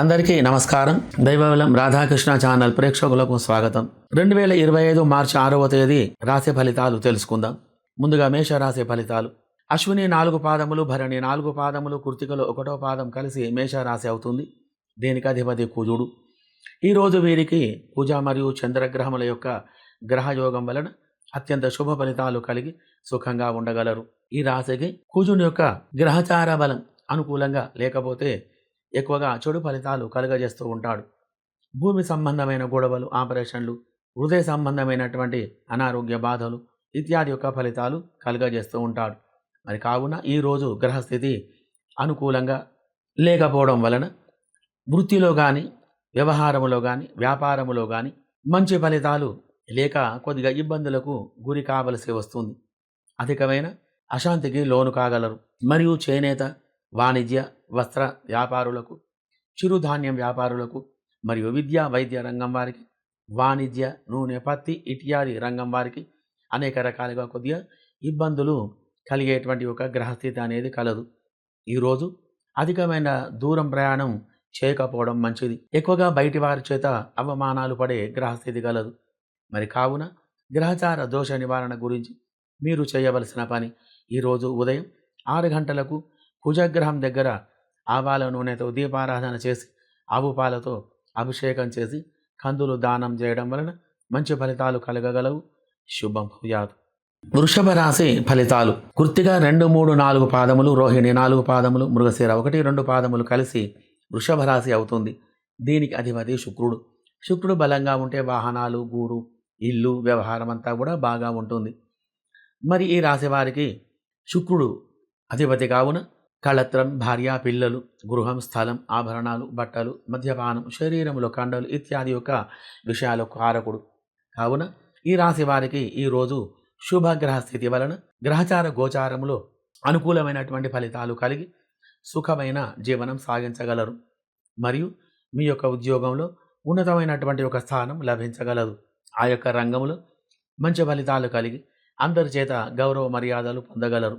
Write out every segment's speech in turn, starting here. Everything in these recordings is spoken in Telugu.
అందరికీ నమస్కారం. దైవవలం రాధాకృష్ణ ఛానల్ ప్రేక్షకులకు స్వాగతం. రెండు వేల ఇరవై ఐదు మార్చి ఆరవ తేదీ రాశి ఫలితాలు తెలుసుకుందాం. ముందుగా మేష రాశి ఫలితాలు. అశ్విని నాలుగు పాదములు భరణి నాలుగు పాదములు కృతికలు ఒకటో పాదం కలిసి మేష రాశి అవుతుంది. దీనికి అధిపతి కుజుడు. ఈరోజు వీరికి పూజ మరియు చంద్రగ్రహముల యొక్క గ్రహయోగం వలన అత్యంత శుభ ఫలితాలు కలిగి సుఖంగా ఉండగలరు. ఈ రాశికి కుజుని యొక్క గ్రహచార బలం అనుకూలంగా లేకపోతే ఎక్కువగా చెడు ఫలితాలు కలుగజేస్తూ ఉంటాడు. భూమి సంబంధమైన గొడవలు ఆపరేషన్లు హృదయ సంబంధమైనటువంటి అనారోగ్య బాధలు ఇత్యాది యొక్క ఫలితాలు కలుగజేస్తూ ఉంటాడు. మరి కావున ఈరోజు గ్రహస్థితి అనుకూలంగా లేకపోవడం వలన వృత్తిలో కానీ వ్యవహారంలో కానీ వ్యాపారములో కానీ మంచి ఫలితాలు లేక కొద్దిగా ఇబ్బందులకు గురి కావలసి వస్తుంది. అధికమైన అశాంతికి లోను కాగలరు. మరియు చేనేత వాణిజ్య వస్త్ర వ్యాపారులకు చిరుధాన్యం వ్యాపారులకు మరియు విద్యా వైద్య రంగం వారికి వాణిజ్య నూనె పత్తి ఇత్యాది రంగం వారికి అనేక రకాలుగా కొద్దిగా ఇబ్బందులు కలిగేటువంటి ఒక గ్రహస్థితి అనేది కలదు. ఈరోజు అధికమైన దూరం ప్రయాణం చేయకపోవడం మంచిది. ఎక్కువగా బయటి వారి చేత అవమానాలు పడే గ్రహస్థితి కలదు. మరి కావున గ్రహచార దోష నివారణ గురించి మీరు చేయవలసిన పని ఈరోజు ఉదయం ఆరు గంటలకు కుజగ్రహం దగ్గర ఆవాల నూనెతో దీపారాధన చేసి ఆవు పాలతో అభిషేకం చేసి కందులు దానం చేయడం వలన మంచి ఫలితాలు కలగగలవు. శుభం భూయాదు వృషభ రాశి ఫలితాలు. కృత్తిగా రెండు మూడు నాలుగు పాదములు రోహిణి నాలుగు పాదములు మృగశిర ఒకటి రెండు పాదములు కలిసి వృషభ రాశి అవుతుంది. దీనికి అధిపతి శుక్రుడు. శుక్రుడు బలంగా ఉంటే వాహనాలు గూడు ఇల్లు వ్యవహారం అంతా కూడా బాగా ఉంటుంది. మరి ఈ రాశి వారికి శుక్రుడు అధిపతి కావున కళత్రం భార్య పిల్లలు గృహం స్థలం ఆభరణాలు బట్టలు మద్యపానం శరీరంలో కండలు ఇత్యాది యొక్క విషయాలకు కారకుడు. కావున ఈ రాశి వారికి ఈరోజు శుభగ్రహ స్థితి వలన గ్రహచార గోచారములో అనుకూలమైనటువంటి ఫలితాలు కలిగి సుఖమైన జీవనం సాగించగలరు. మరియు మీ యొక్క ఉద్యోగంలో ఉన్నతమైనటువంటి ఒక స్థానం లభించగలదు. ఆ యొక్క రంగంలో మంచి ఫలితాలు కలిగి అందరి చేత గౌరవ మర్యాదలు పొందగలరు.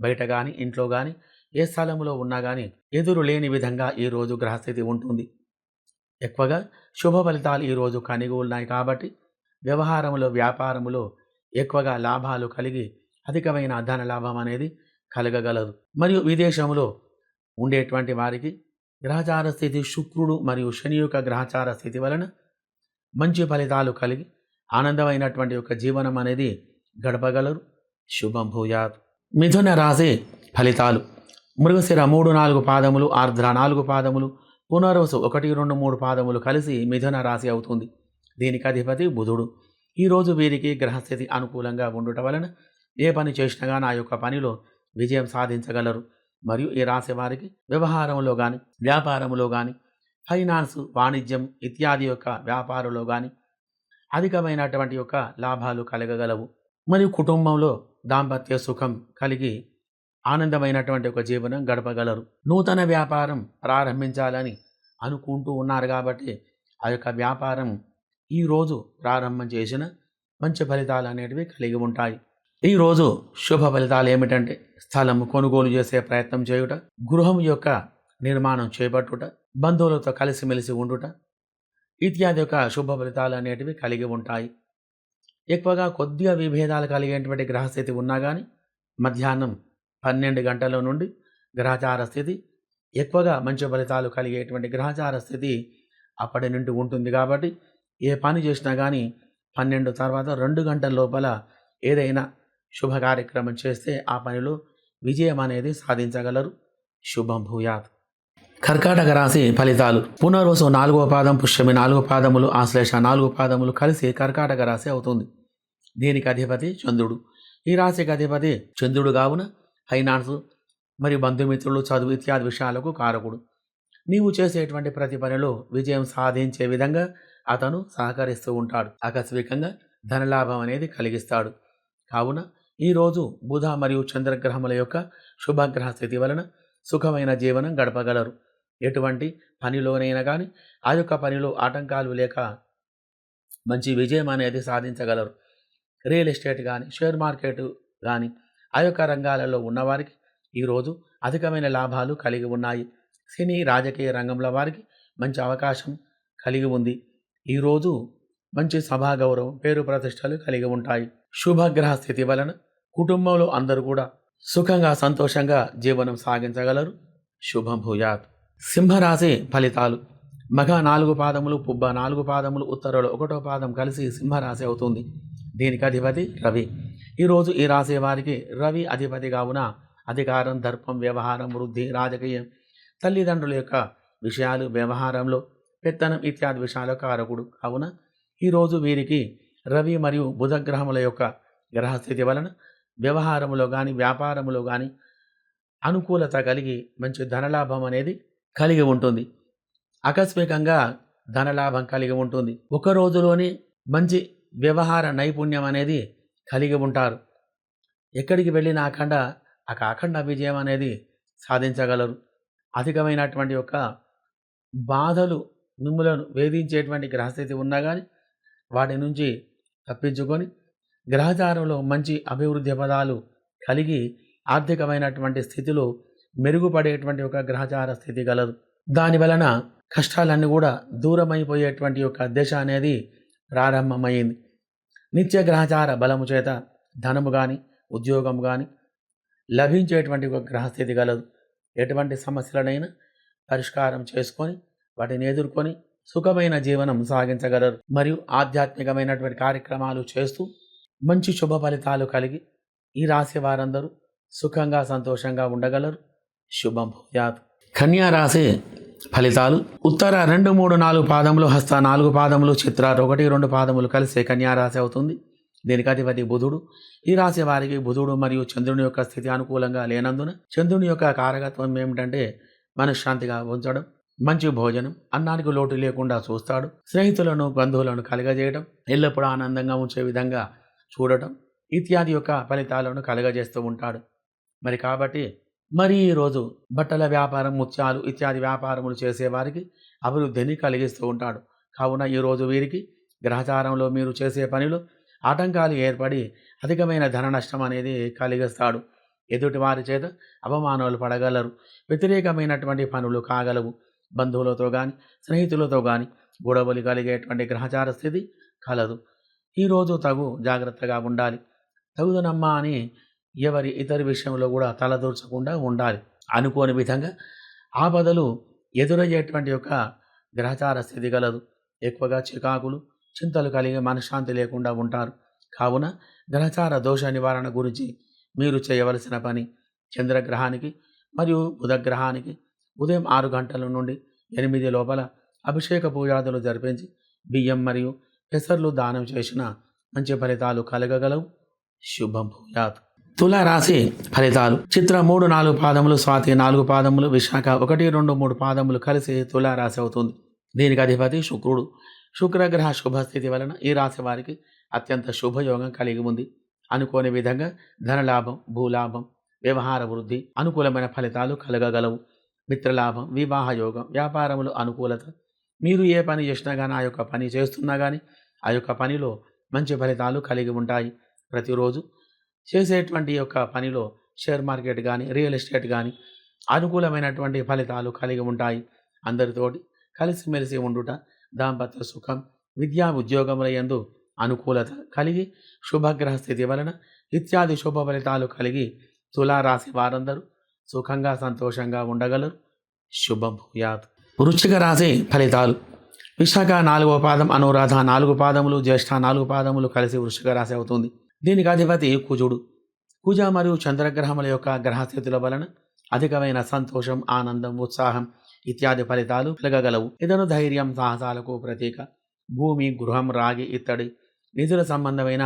బయట కానీ ఇంట్లో కానీ ఏ స్థలంలో ఉన్నా కానీ ఎదురు లేని విధంగా ఈరోజు గ్రహస్థితి ఉంటుంది. ఎక్కువగా శుభ ఫలితాలు ఈరోజు కనిగూలున్నాయి ఉన్నాయి కాబట్టి వ్యవహారములో వ్యాపారములో ఎక్కువగా లాభాలు కలిగి అధికమైన ధన లాభం అనేది కలగగలదు. మరియు విదేశంలో ఉండేటువంటి వారికి గ్రహచార స్థితి శుక్రుడు మరియు శని యొక్క గ్రహచార స్థితి వలన మంచి ఫలితాలు కలిగి ఆనందమైనటువంటి యొక్క జీవనం అనేది గడపగలరు. శుభం భూయాత్. మిథున రాశి ఫలితాలు. మృగశిర మూడు నాలుగు పాదములు ఆర్ద్ర నాలుగు పాదములు పునర్వసు ఒకటి రెండు మూడు పాదములు కలిసి మిథున రాశి అవుతుంది. దీనికి అధిపతి బుధుడు. ఈరోజు వీరికి గ్రహస్థితి అనుకూలంగా ఉండుట వలన ఏ పని చేసినా నా యొక్క పనిలో విజయం సాధించగలరు. మరియు ఈ రాశి వారికి వ్యవహారంలో కానీ వ్యాపారంలో కానీ ఫైనాన్స్ వాణిజ్యం ఇత్యాది యొక్క వ్యాపారంలో కానీ అధికమైనటువంటి యొక్క లాభాలు కలగగలవు. మరియు కుటుంబంలో దాంపత్య సుఖం కలిగి ఆనందమైనటువంటి ఒక జీవనం గడపగలరు. నూతన వ్యాపారం ప్రారంభించాలని అనుకుంటూ ఉన్నారు కాబట్టి ఆ యొక్క వ్యాపారం ఈరోజు ప్రారంభం చేసిన మంచి ఫలితాలు అనేటివి కలిగి ఉంటాయి. ఈరోజు శుభ ఫలితాలు ఏమిటంటే స్థలం కొనుగోలు చేసే ప్రయత్నం చేయుట గృహం యొక్క నిర్మాణం చేపట్టుట బంధువులతో కలిసిమెలిసి ఉండుట ఇత్యాది యొక్క శుభ ఫలితాలు అనేటివి కలిగి ఉంటాయి. ఎక్కువగా కొద్దిగా విభేదాలు కలిగేటువంటి గ్రహస్థితి ఉన్నా కానీ మధ్యాహ్నం పన్నెండు గంటల నుండి గ్రహచార స్థితి ఎక్కువగా మంచి ఫలితాలు కలిగేటువంటి గ్రహచార స్థితి అప్పటి నుండి ఉంటుంది కాబట్టి ఏ పని చేసినా కానీ పన్నెండు తర్వాత రెండు గంటల లోపల ఏదైనా శుభ కార్యక్రమం చేస్తే ఆ పనిలో విజయం అనేది సాధించగలరు. శుభం భూయాత్. కర్కాటక రాశి ఫలితాలు. పునర్వసు నాలుగో పాదం పుష్యమి నాలుగో పాదములు ఆశ్లేష నాలుగు పాదములు కలిసి కర్కాటక రాశి అవుతుంది. దీనికి అధిపతి చంద్రుడు. ఈ రాశికి అధిపతి చంద్రుడు కావున ఫైనాన్స్ మరియు బంధుమిత్రులు చదువు ఇత్యాది విషయాలకు కారకుడు. నీవు చేసేటువంటి ప్రతి పనిలో విజయం సాధించే విధంగా అతను సహకరిస్తూ ఉంటాడు. ఆకస్మికంగా ధనలాభం అనేది కలిగిస్తాడు. కావున ఈరోజు బుధ మరియు చంద్రగ్రహముల యొక్క శుభగ్రహ స్థితి వలన సుఖమైన జీవనం గడపగలరు. ఎటువంటి పనిలోనైనా కానీ ఆ యొక్క పనిలో ఆటంకాలు లేక మంచి విజయం అనేది సాధించగలరు. రియల్ ఎస్టేట్ కానీ షేర్ మార్కెట్ కానీ ఆ యొక్క రంగాలలో ఉన్నవారికి ఈరోజు అధికమైన లాభాలు కలిగి ఉన్నాయి. సినీ రాజకీయ రంగంలో వారికి మంచి అవకాశం కలిగి ఉంది. ఈరోజు మంచి సభా గౌరవం పేరు ప్రతిష్టలు కలిగి ఉంటాయి. శుభగ్రహ స్థితి వలన కుటుంబంలో అందరూ కూడా సుఖంగా సంతోషంగా జీవనం సాగించగలరు. శుభం భూయాత్. సింహరాశి ఫలితాలు. మగ నాలుగు పాదములు పుబ్బ నాలుగు పాదములు ఉత్తరలో ఒకటో పాదం కలిసి సింహరాశి అవుతుంది. దీనికి అధిపతి రవి. ఈరోజు ఈ రాశి వారికి రవి అధిపతి కావున అధికారం దర్పం వ్యవహారం వృద్ధి రాజకీయం తల్లిదండ్రుల యొక్క విషయాలు వ్యవహారంలో పెత్తనం ఇత్యాది విషయాల కారకుడు కావున ఈరోజు వీరికి రవి మరియు బుధగ్రహముల యొక్క గ్రహస్థితి వలన వ్యవహారములో కానీ వ్యాపారములో కానీ అనుకూలత కలిగి మంచి ధనలాభం అనేది కలిగి ఉంటుంది. ఆకస్మికంగా ధనలాభం కలిగి ఉంటుంది. ఒక రోజులోనే మంచి వ్యవహార నైపుణ్యం అనేది కలిగి ఉంటారు. ఎక్కడికి వెళ్ళిన అఖండ ఆ అఖండ విజయం అనేది సాధించగలరు. అధికమైనటువంటి యొక్క బాధలు మిమ్మలను వేధించేటువంటి గ్రహస్థితి ఉన్నా కానీ వాటి నుంచి తప్పించుకొని గ్రహచారంలో మంచి అభివృద్ధి పదాలు కలిగి ఆర్థికమైనటువంటి స్థితిలో మెరుగుపడేటువంటి ఒక గ్రహచార స్థితి గలదు. దాని వలన కష్టాలన్నీ కూడా దూరమైపోయేటువంటి యొక్క దశ అనేది ప్రారంభమైంది. నిత్య గ్రహచార బలము చేత ధనము కానీ ఉద్యోగం కానీ లభించేటువంటి ఒక గ్రహస్థితి గలదు. ఎటువంటి సమస్యలనైనా పరిష్కారం చేసుకొని వాటిని ఎదుర్కొని సుఖమైన జీవనం సాగించగలరు. మరియు ఆధ్యాత్మికమైనటువంటి కార్యక్రమాలు చేస్తూ మంచి శుభ ఫలితాలు కలిగి ఈ రాశి వారందరూ సుఖంగా సంతోషంగా ఉండగలరు. శుభం భూయాత్. కన్యా రాశి ఫలితాలు. ఉత్తర రెండు మూడు నాలుగు పాదములు హస్త నాలుగు పాదములు చిత్రాలు ఒకటి రెండు పాదములు కలిసే కన్యారాశి అవుతుంది. దీనికి అధిపతి బుధుడు. ఈ రాశి వారికి బుధుడు మరియు చంద్రుని యొక్క స్థితి అనుకూలంగా లేనందున చంద్రుని యొక్క కారకత్వం ఏమిటంటే మనశ్శాంతిగా ఉంచడం మంచి భోజనం అన్నానికి లోటు లేకుండా చూస్తాడు స్నేహితులను బంధువులను కలగజేయడం ఎల్లప్పుడూ ఆనందంగా ఉంచే విధంగా చూడటం ఇత్యాది యొక్క ఫలితాలను కలగజేస్తూ ఉంటాడు. మరి కాబట్టి మరి ఈరోజు బట్టల వ్యాపారం ముత్యాలు ఇత్యాది వ్యాపారములు చేసేవారికి అభివృద్ధిని కలిగిస్తూ ఉంటాడు. కావున ఈరోజు వీరికి గ్రహచారంలో మీరు చేసే పనిలో ఆటంకాలు ఏర్పడి అధికమైన ధన నష్టం అనేది కలిగిస్తాడు. ఎదుటి వారి చేత అవమానాలు పడగలరు. వ్యతిరేకమైనటువంటి పనులు కాగలవు. బంధువులతో కానీ స్నేహితులతో కానీ గొడవలు కలిగేటువంటి గ్రహచార స్థితి కలదు. ఈరోజు తగు జాగ్రత్తగా ఉండాలి. తగుదనమ్మా అని ఎవరి ఇతరి విషయంలో కూడా తలదూర్చకుండా ఉండాలి. అనుకోని విధంగా ఆపదలు ఎదురయ్యేటువంటి యొక్క గ్రహచార స్థితి కలదు ఎక్కువగా చికాకులు చింతలు కలిగి మనశ్శాంతి లేకుండా ఉంటారు. కావున గ్రహచార దోష నివారణ గురించి మీరు చేయవలసిన పని చంద్రగ్రహానికి మరియు బుధగ్రహానికి ఉదయం ఆరు గంటల నుండి ఎనిమిది లోపల అభిషేక పూజాదులు జరిపించి బియ్యం మరియు పెసర్లు దానం చేసిన మంచి ఫలితాలు కలగగలవు. శుభం భూయాత్. తుల రాశి ఫలితాలు. చిత్ర మూడు నాలుగు పాదములు స్వాతి నాలుగు పాదములు విశాఖ ఒకటి రెండు మూడు పాదములు కలిసి తుల రాశి అవుతుంది. దీనికి అధిపతి శుక్రుడు. శుక్రగ్రహ శుభస్థితి వలన ఈ రాశి వారికి అత్యంత శుభయోగం కలిగి ఉంది. అనుకోని విధంగా ధనలాభం భూలాభం వ్యవహార వృద్ధి అనుకూలమైన ఫలితాలు కలగగలవు. మిత్రలాభం వివాహ యోగం వ్యాపారములు అనుకూలత. మీరు ఏ పని చేసినా కానీ ఆ యొక్క పని చేస్తున్నా కానీ ఆ యొక్క పనిలో మంచి ఫలితాలు కలిగి ఉంటాయి. ప్రతిరోజు చేసేటువంటి యొక్క పనిలో షేర్ మార్కెట్ కానీ రియల్ ఎస్టేట్ కానీ అనుకూలమైనటువంటి ఫలితాలు కలిగి ఉంటాయి. అందరితోటి కలిసిమెలిసి ఉండుట దాంపత్య సుఖం విద్యా ఉద్యోగముల యందు అనుకూలత కలిగి శుభగ్రహ స్థితి వలన ఇత్యాది శుభ ఫలితాలు కలిగి తులారాశి వారందరూ సుఖంగా సంతోషంగా ఉండగలరు. శుభం భూయాత్. వృశ్చిక రాశి ఫలితాలు. విశాఖ నాలుగవ పాదం అనురాధ నాలుగు పాదములు జ్యేష్ఠ నాలుగు పాదములు కలిసి వృశ్చిక రాశి అవుతుంది. దీనికి అధిపతి కుజుడు. కుజ మరియు చంద్రగ్రహముల యొక్క గ్రహస్థితుల వలన అధికమైన సంతోషం ఆనందం ఉత్సాహం ఇత్యాది ఫలితాలు కలగగలవు. ఇతను ధైర్యం సాహసాలకు ప్రతీక. భూమి గృహం రాగి ఇత్తడి నిధుల సంబంధమైన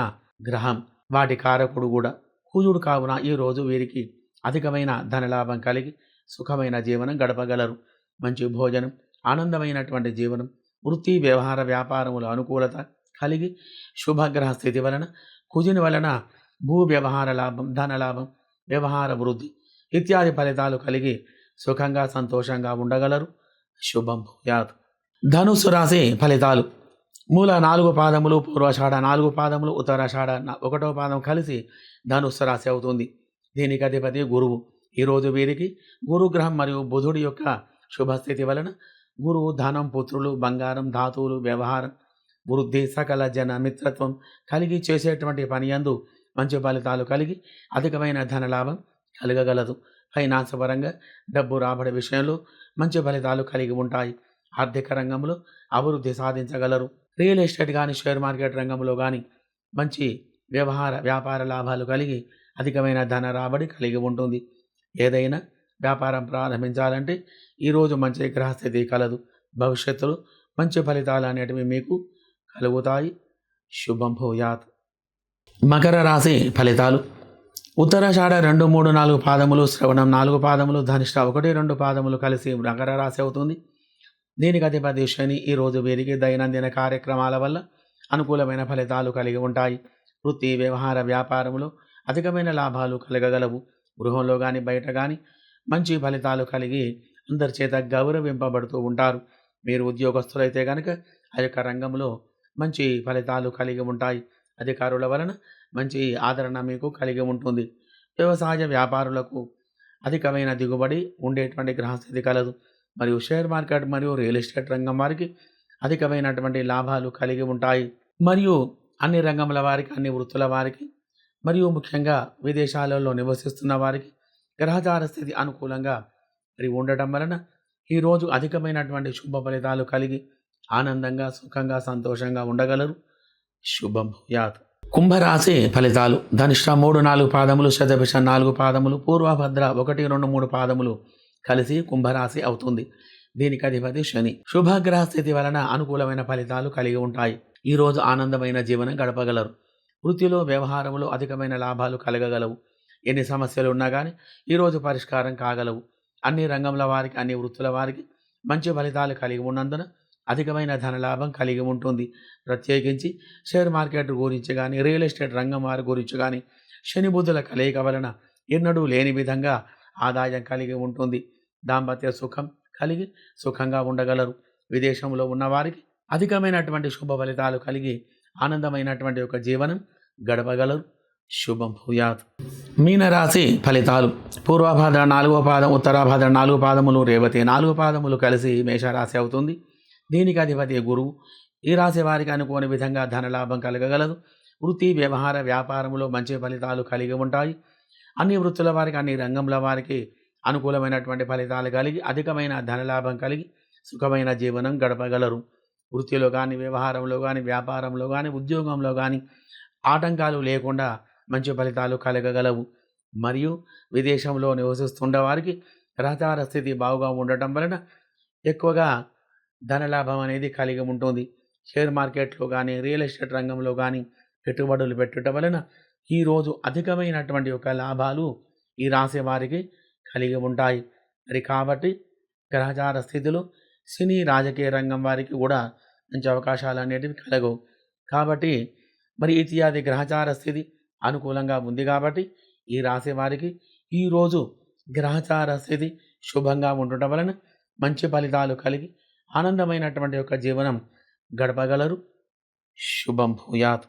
గ్రహం వాటి కారకుడు కూడా. కుజుడు కావున ఈ రోజు వీరికి అధికమైన ధనలాభం కలిగి సుఖమైన జీవనం గడపగలరు. మంచి భోజనం ఆనందమైనటువంటి జీవనం వృత్తి వ్యవహార వ్యాపారముల అనుకూలత కలిగి శుభగ్రహ స్థితి వలన కుజుని వలన భూ వ్యవహార లాభం ధనలాభం వ్యవహార వృద్ధి ఇత్యాది ఫలితాలు కలిగి సుఖంగా సంతోషంగా ఉండగలరు. శుభం భూయాత్. ధనుసు రాశి ఫలితాలు. మూల నాలుగు పాదములు పూర్వషాఢ నాలుగు పాదములు ఉత్తరాషాఢ ఒకటో పాదం కలిసి ధనుస్సు రాశి అవుతుంది. దీనికి అధిపతి గురువు. ఈరోజు వీరికి గురుగ్రహం మరియు బుధుడి యొక్క శుభస్థితి వలన గురువు ధనం పుత్రులు బంగారం ధాతువులు వ్యవహారం వృద్ధి సకల జన మిత్రత్వం కలిగి చేసేటువంటి పని యందు మంచి ఫలితాలు కలిగి అధికమైన ధనలాభం కలగగలదు. ఫైనాన్స్ పరంగా డబ్బు రాబడి విషయంలో మంచి ఫలితాలు కలిగి ఉంటాయి. ఆర్థిక రంగంలో అభివృద్ధి సాధించగలరు. రియల్ ఎస్టేట్ కానీ షేర్ మార్కెట్ రంగంలో కానీ మంచి వ్యవహార వ్యాపార లాభాలు కలిగి అధికమైన ధన రాబడి కలిగి ఉంటుంది. ఏదైనా వ్యాపారం ప్రారంభించాలంటే ఈరోజు మంచి గ్రహస్థితి కలదు. భవిష్యత్తులో మంచి ఫలితాలు అనేటివి మీకు కలుగుతాయి. శుభం భూయాత్. మకర రాశి ఫలితాలు. ఉత్తరాషాఢ రెండు మూడు నాలుగు పాదములు శ్రవణం నాలుగు పాదములు ధనిష్ట ఒకటి రెండు పాదములు కలిసి మకర రాశి అవుతుంది. దీనికి అధిపతి శని ఈరోజు వీరికి దైనందిన కార్యక్రమాల వల్ల అనుకూలమైన ఫలితాలు కలిగి ఉంటాయి. వృత్తి వ్యవహార వ్యాపారములో అధికమైన లాభాలు కలగగలవు. గృహంలో కానీ బయట కానీ మంచి ఫలితాలు కలిగి అందరి చేత గౌరవింపబడుతూ ఉంటారు. మీరు ఉద్యోగస్తులైతే కనుక ఆ యొక్క రంగంలో మంచి ఫలితాలు కలిగి ఉంటాయి. అధికారుల వలన మంచి ఆదరణ మీకు కలిగి ఉంటుంది. వ్యవసాయ వ్యాపారులకు అధికమైన దిగుబడి ఉండేటువంటి గ్రహస్థితి కలదు. మరియు షేర్ మార్కెట్ మరియు రియల్ ఎస్టేట్ రంగం వారికి అధికమైనటువంటి లాభాలు కలిగి ఉంటాయి. మరియు అన్ని రంగముల వారికి అన్ని వృత్తుల వారికి మరియు ముఖ్యంగా విదేశాలలో నివసిస్తున్న వారికి గ్రహచార స్థితి అనుకూలంగా మరి ఉండటం వలన ఈరోజు అధికమైనటువంటి శుభ ఫలితాలు కలిగి ఆనందంగా సుఖంగా సంతోషంగా ఉండగలరు. శుభం యాత్ కుంభరాశి ఫలితాలు. ధనిష్ట మూడు నాలుగు పాదములు శతభిష నాలుగు పాదములు పూర్వభద్ర ఒకటి రెండు మూడు పాదములు కలిసి కుంభరాశి అవుతుంది. దీనికి అధిపతి శని. శుభగ్రహ స్థితి వలన అనుకూలమైన ఫలితాలు కలిగి ఉంటాయి. ఈరోజు ఆనందమైన జీవనం గడపగలరు. వృత్తిలో వ్యవహారంలో అధికమైన లాభాలు కలగగలవు. ఎన్ని సమస్యలు ఉన్నా కానీ ఈరోజు పరిష్కారం కాగలవు. అన్ని రంగంల వారికి అన్ని వృత్తుల వారికి మంచి ఫలితాలు కలిగి ఉన్నందున అధికమైన ధనలాభం కలిగి ఉంటుంది. ప్రత్యేకించి షేర్ మార్కెట్ గురించి కానీ రియల్ ఎస్టేట్ రంగం వారి గురించి కానీ శని బుద్ధుల కలయిక వలన ఎన్నడూ లేని విధంగా ఆదాయం కలిగి ఉంటుంది. దాంపత్య సుఖం కలిగి సుఖంగా ఉండగలరు. విదేశంలో ఉన్నవారికి అధికమైనటువంటి శుభ ఫలితాలు కలిగి ఆనందమైనటువంటి ఒక జీవనం గడపగలరు. శుభం భూయాత్. మీనరాశి ఫలితాలు. పూర్వభాద్ర నాలుగో పాదం ఉత్తరాభాద్ర నాలుగు పాదములు రేవతి నాలుగు పాదములు కలిసి మేషరాశి అవుతుంది. దీనికి అధిపతి గురువు. ఈ రాశి వారికి అనుకోని విధంగా ధనలాభం కలగగలదు. వృత్తి వ్యవహార వ్యాపారంలో మంచి ఫలితాలు కలిగి ఉంటాయి. అన్ని వృత్తుల వారికి అన్ని రంగంల వారికి అనుకూలమైనటువంటి ఫలితాలు కలిగి అధికమైన ధనలాభం కలిగి సుఖమైన జీవనం గడపగలరు. వృత్తిలో కానీ వ్యవహారంలో కానీ వ్యాపారంలో కానీ ఉద్యోగంలో కానీ ఆటంకాలు లేకుండా మంచి ఫలితాలు కలగగలవు. మరియు విదేశంలో నివసిస్తుండే వారికి రహదార స్థితి బాగుగా ఉండటం వలన ఎక్కువగా ధనలాభం అనేది కలిగి ఉంటుంది షేర్ మార్కెట్లో కానీ రియల్ ఎస్టేట్ రంగంలో కానీ పెట్టుబడులు పెట్టడం వలన ఈరోజు అధికమైనటువంటి యొక్క లాభాలు ఈ రాసే వారికి కలిగి ఉంటాయి మరి కాబట్టి గ్రహచార స్థితిలో సినీ రాజకీయ రంగం వారికి కూడా మంచి అవకాశాలు అనేటివి కలగవు. కాబట్టి మరి ఇత్యాది గ్రహచార స్థితి అనుకూలంగా ఉంది కాబట్టి ఈ రాశి వారికి ఈరోజు గ్రహచార స్థితి శుభంగా ఉండటం వలన మంచి ఫలితాలు కలిగి ఆనందమైనటువంటి యొక్క జీవనం గడపగలరు. శుభం భూయాత్.